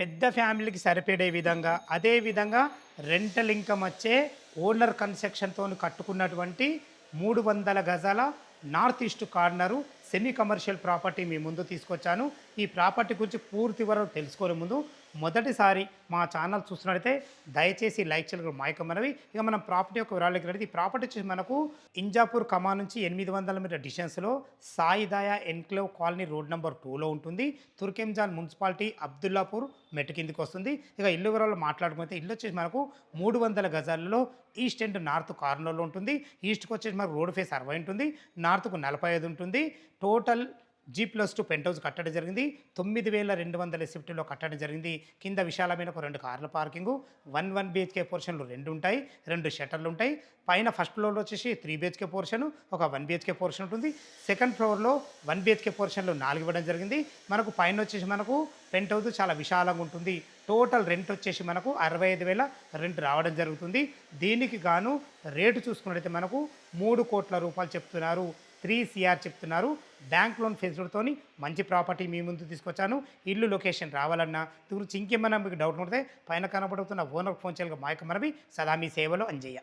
పెద్ద ఫ్యామిలీకి సరిపడే విధంగా అదే విధంగా రెంటల్ ఇన్కమ్ వచ్చే ఓనర్ కన్స్ట్రక్షన్తో కట్టుకున్నటువంటి మూడు వందల గజాల north east corner semi commercial property మీ ముందు తీసుకొచ్చాను. ఈ ప్రాపర్టీ గురించి పూర్తి వరకు తెలుసుకునే ముందు మొదటిసారి మా ఛానల్ చూస్తున్నట్టయితే దయచేసి లైక్ చేయగలరు మాయకమైనవి ఇక మనం ప్రాపర్టీ యొక్క వివరాలకి రండి. ఈ ప్రాపర్టీ వచ్చి మనకు ఇంజాపూర్ కమా నుంచి ఎనిమిది వందల మీటర్ డిస్టెన్స్లో Saidaya enclave colony road number టూలో ఉంటుంది. తుర్కెంజాన్ మున్సిపాలిటీ అబ్దుల్లాపూర్ మెట్టు కిందికి వస్తుంది. ఇక ఇల్లు వివరాలు మాట్లాడుకుంటే ఇల్లు వచ్చేసి మనకు మూడు వందల గజాలలో ఈస్ట్ అండ్ నార్త్ కార్నర్లో ఉంటుంది. ఈస్ట్కి వచ్చేసి మనకు రోడ్ ఫేస్ అరవై ఉంటుంది. నార్త్కు నలభై ఐదు ఉంటుంది. Total G plus two penthouse కట్టడం జరిగింది. తొమ్మిది వేల రెండు వందల సిఫ్టీలో కట్టడం జరిగింది. కింద విశాలమైన ఒక రెండు కార్ల పార్కింగ్ వన్ వన్ బిహెచ్కే పోర్షన్లు రెండు ఉంటాయి రెండు షట్టర్లు ఉంటాయి. పైన ఫస్ట్ ఫ్లోర్లో వచ్చేసి త్రీ బిహెచ్కే పోర్షన్ ఒక వన్ బిహెచ్కే పోర్షన్ ఉంటుంది. సెకండ్ ఫ్లోర్లో వన్ బిహెచ్కే పోర్షన్లు నాలుగు ఇవ్వడం జరిగింది. మనకు పైన వచ్చేసి మనకు పెంట్ హౌస్ చాలా విశాలంగా ఉంటుంది. టోటల్ రెంట్ వచ్చేసి మనకు అరవై ఐదు వేల రెంట్ రావడం జరుగుతుంది. దీనికి గాను రేటు చూసుకున్నట్లయితే మనకు మూడు కోట్ల రూపాయలు చెప్తున్నారు. త్రీ సిఆర్ చెప్తున్నారు. బ్యాంక్ లోన్ ఫెసిలిటీతో మంచి ప్రాపర్టీ మీ ముందు తీసుకొచ్చాను. ఇల్లు లొకేషన్ రావాలన్నా గురించి ఇంకేమైనా మీకు డౌట్ ఉంటే పైన కనబడుతున్న ఓనర్ ఫోన్ చేయాలి మాయక మనవి సదా మీ సేవలో అంజయ్య.